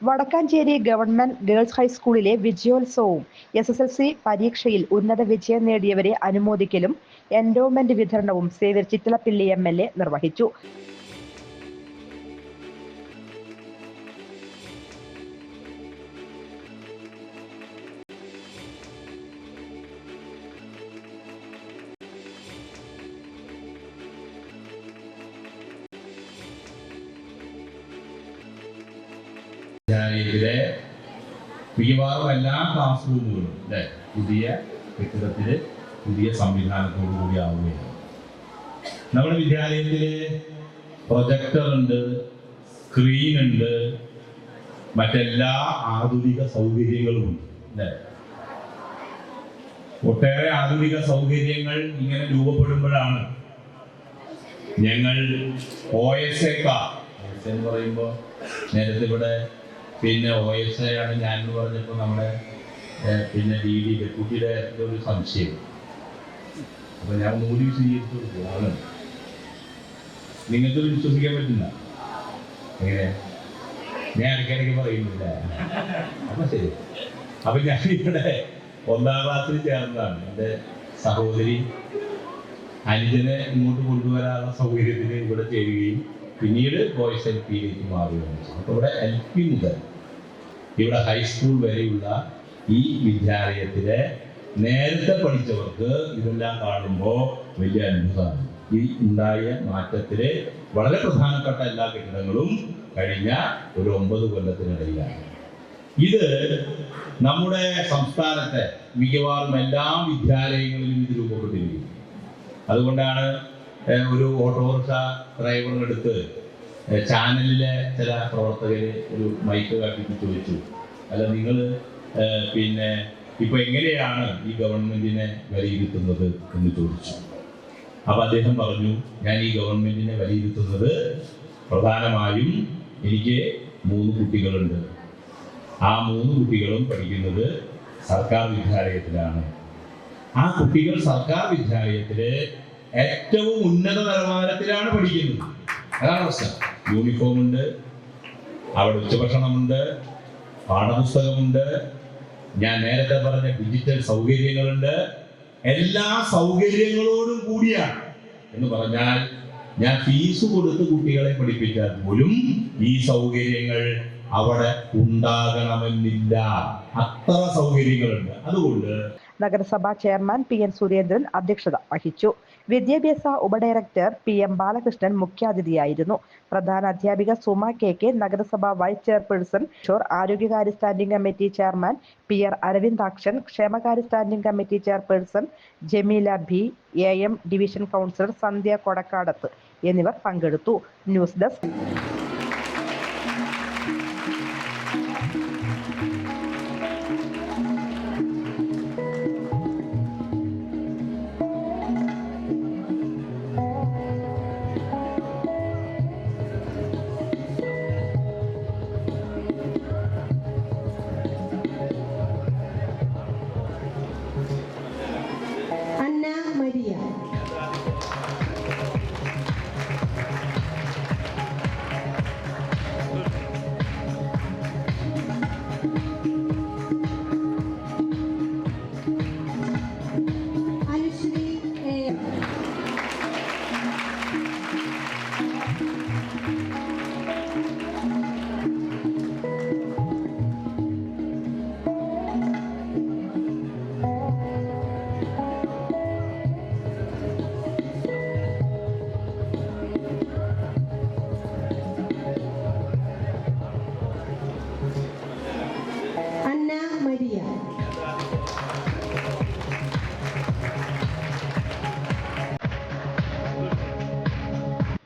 Vadakkanchery government girls ഹൈസ്കൂളിലെ വിജയോത്സവവും S S L C പരീക്ഷയിൽ ഉന്നത വിജയം നേടിയവരെ അനുമോദിക്കലും എൻഡോമെന്റ് വിതരണവും Xavier Chittilappilly M L A നിർവഹിച്ചു. വിദ്യാലയത്തിലെ മിക്കവാറും എല്ലാ ക്ലാസ് റൂമുകളും അല്ലെ പുതിയ കെട്ടിടത്തിൽ പുതിയ സംവിധാനത്തോടു കൂടി ആവുകയാണ്. നമ്മുടെ വിദ്യാലയത്തിൽ പ്രൊജക്ടർ ഉണ്ട് സ്ക്രീൻ ഉണ്ട് മറ്റെല്ലാ ആധുനിക സൗകര്യങ്ങളും ഉണ്ട് അല്ലെ ഒട്ടേറെ ആധുനിക സൗകര്യങ്ങൾ ഇങ്ങനെ രൂപപ്പെടുമ്പോഴാണ് ഞങ്ങൾ ഒ എസ് എക്കാർ എന്ന് പറയുമ്പോൾ നേരത്തെ ഇവിടെ പിന്നെ ഒ എസ് ഐ ആണ് ഞാൻ എന്ന് പറഞ്ഞപ്പോൾ നമ്മുടെ പിന്നെ ഡി ഡി ഡെപ്യൂട്ടിയുടെ ഒരു സംശയം. അപ്പൊ ഞാൻ മൂലി സ്വീകരിച്ചു കൊടുത്തു നിങ്ങൾക്ക് വിശ്വസിക്കാൻ പറ്റില്ല. എങ്ങനെ? ഞാൻ ഇടയ്ക്കിടയ്ക്ക് പറയുന്നില്ല. അപ്പൊ ശരി. അപ്പൊ ഞാൻ ഇവിടെ ഒന്നാം ക്ലാസ്സിൽ ചേർന്നതാണ്. എന്റെ സഹോദരി അനുജനെ ഇങ്ങോട്ട് കൊണ്ടുവരാനുള്ള സൗകര്യത്തിന് ഇവിടെ ചേരുകയും പിന്നീട് ബോയ്സ് എൽ പിയിലേക്ക് മാറുകയാണ്. അപ്പോൾ ഇവിടെ എൽ പി മുതൽ ഇവിടെ ഹൈസ്കൂൾ വരെയുള്ള ഈ വിദ്യാലയത്തിലെ നേരത്തെ പഠിച്ചവർക്ക് ഇതെല്ലാം കാണുമ്പോൾ വലിയ അത്ഭുതമാണ്. ഈ ഉണ്ടായ മാറ്റത്തിൽ വളരെ പ്രധാനപ്പെട്ട എല്ലാ കെട്ടിടങ്ങളും കഴിഞ്ഞ ഒരു ഒമ്പത് കൊല്ലത്തിനിടയിലാണ്. ഇത് നമ്മുടെ സംസ്ഥാനത്തെ മിക്കവാറും എല്ലാ വിദ്യാലയങ്ങളിലും ഇത് രൂപപ്പെട്ടിരിക്കുന്നു. അതുകൊണ്ടാണ് ഒരു ഓട്ടോറിക്ഷ ഡ്രൈവറിനെടുത്ത് ചാനലിലെ ചില പ്രവർത്തകര് ഒരു മൈക്ക് കാട്ടിട്ട് ചോദിച്ചു അല്ല നിങ്ങൾ പിന്നെ ഇപ്പൊ എങ്ങനെയാണ് ഈ ഗവൺമെന്റിനെ വിലയിരുത്തുന്നത് എന്ന് ചോദിച്ചു. അപ്പൊ അദ്ദേഹം പറഞ്ഞു ഞാൻ ഈ ഗവൺമെന്റിനെ വിലയിരുത്തുന്നത് പ്രധാനമായും എനിക്ക് മൂന്ന് കുട്ടികളുണ്ട്. ആ മൂന്ന് കുട്ടികളും പഠിക്കുന്നത് സർക്കാർ വിദ്യാലയത്തിലാണ്. ആ കുട്ടികൾ സർക്കാർ വിദ്യാലയത്തിൽ ഏറ്റവും ഉന്നത നിലവാരത്തിലാണ് പഠിക്കുന്നത്. അതാണ് അവസ്ഥ. യൂണിഫോം ഉണ്ട് അവിടെ ഉച്ചഭക്ഷണമുണ്ട് പാഠപുസ്തകമുണ്ട് ഞാൻ നേരത്തെ പറഞ്ഞ ഡിജിറ്റൽ സൗകര്യങ്ങളുണ്ട്. എല്ലാ സൗകര്യങ്ങളോടും കൂടിയാണ്. എന്ന് പറഞ്ഞാൽ ഞാൻ ഫീസ് കൊടുത്ത് കുട്ടികളെ പഠിപ്പിച്ചാൽ പോലും ഈ സൗകര്യങ്ങൾ അവിടെ ഉണ്ടാകണമെന്നില്ല. അത്ര സൗകര്യങ്ങളുണ്ട്. അതുകൊണ്ട് നഗരസഭാ ചെയർമാൻ പി എൻ സുരേന്ദ്രൻ അധ്യക്ഷത വഹിച്ചു. വിദ്യാഭ്യാസ ഉപഡയറക്ടർ പി എം ബാലകൃഷ്ണൻ മുഖ്യാതിഥിയായിരുന്നു. പ്രധാന അധ്യാപിക സുമ കെ കെ നഗരസഭാ വൈസ് ചെയർപേഴ്സൺ ഷോർ ആരോഗ്യകാര്യ standing committee chairman P R Aravindakshan ക്ഷേമകാര്യ standing committee chairperson Jameela B A M division councillor Sandhya Kodakkadath എന്നിവർ പങ്കെടുത്തു. News desk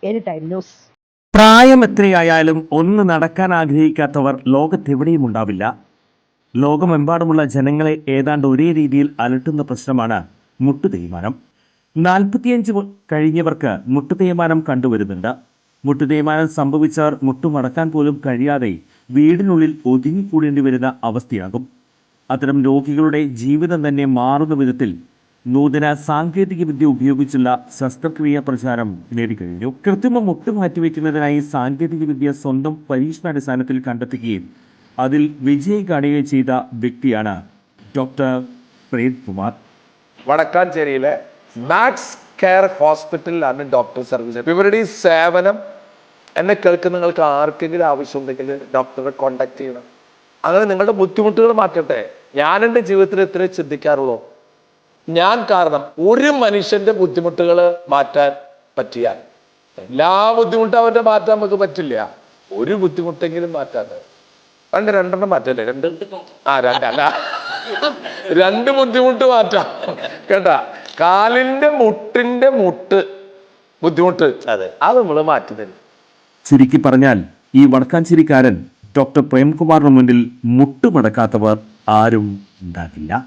any time news പ്രായം എത്രയായാലും ഒന്ന് നടക്കാൻ ആഗ്രഹിക്കാത്തവർ ലോകത്തെവിടെയും ഉണ്ടാവില്ല. ലോകമെമ്പാടുമുള്ള ജനങ്ങളെ ഏതാണ്ട് ഒരേ രീതിയിൽ അലട്ടുന്ന പ്രശ്നമാണ് മുട്ടു തേയ്മാനം. നാൽപ്പത്തിയഞ്ച് കഴിഞ്ഞവർക്ക് മുട്ടു തേയ്മാനം കണ്ടുവരുന്നുണ്ട്. മുട്ടു തേയ്മാനം സംഭവിച്ചവർ മുട്ടുമടക്കാൻ പോലും കഴിയാതെ വീടിനുള്ളിൽ ഒതുങ്ങിക്കൂടേണ്ടി വരുന്ന അവസ്ഥയാകും. അത്തരം രോഗികളുടെ ജീവിതം തന്നെ മാറുന്ന വിധത്തിൽ നൂതന സാങ്കേതിക വിദ്യ ഉപയോഗിച്ചുള്ള ശസ്ത്രക്രിയ പ്രചാരം നേടിക്കഴിഞ്ഞു. കൃത്രിമ മുട്ട് മാറ്റിവെക്കുന്നതിനായി സാങ്കേതിക വിദ്യ സ്വന്തം പരീക്ഷണാടിസ്ഥാനത്തിൽ കണ്ടെത്തുകയും അതിൽ വിജയം കാണുകയും ചെയ്ത വ്യക്തിയാണ് ഡോക്ടർ പ്രേത് കുമാർ. വടക്കാഞ്ചേരിയിലെ മാക്സ് കെയർ ഹോസ്പിറ്റലിലാണ് ഡോക്ടർ സർവീസ് ഇവരുടെ ഈ സേവനം എന്നെ കേൾക്കുന്ന നിങ്ങൾക്ക് ആർക്കെങ്കിലും ആവശ്യമുണ്ടെങ്കിൽ ഡോക്ടറെ കോണ്ടാക്ട് ചെയ്യണം. അങ്ങനെ നിങ്ങളുടെ ബുദ്ധിമുട്ടുകൾ മാറ്റട്ടെ. ഞാൻ എന്റെ ജീവിതത്തിൽ ഇത്രേ ചിന്തിക്കാറുള്ളൂ. ഞാൻ കാരണം ഒരു മനുഷ്യന്റെ ബുദ്ധിമുട്ടുകൾ മാറ്റാൻ പറ്റിയാൽ എല്ലാ ബുദ്ധിമുട്ടും അവന്റെ മാറ്റാൻ നമുക്ക് പറ്റില്ല. ഒരു ബുദ്ധിമുട്ടെങ്കിലും മാറ്റാതെ രണ്ട് രണ്ടെണ്ണം മാറ്റല്ലേ? രണ്ട്. ആ രണ്ടല്ല രണ്ട് ബുദ്ധിമുട്ട് മാറ്റാം. കേട്ടാ? കാലിന്റെ മുട്ടിന്റെ മുട്ട് ബുദ്ധിമുട്ട്. അതെ. അത് നമ്മൾ മാറ്റി തരും. ചുരുക്കി പറഞ്ഞാൽ ഈ വടക്കാഞ്ചേരിക്കാരൻ ഡോക്ടർ പ്രേംകുമാറിന് മുന്നിൽ മുട്ടുമടക്കാത്തവർ ആരും ഉണ്ടാകില്ല.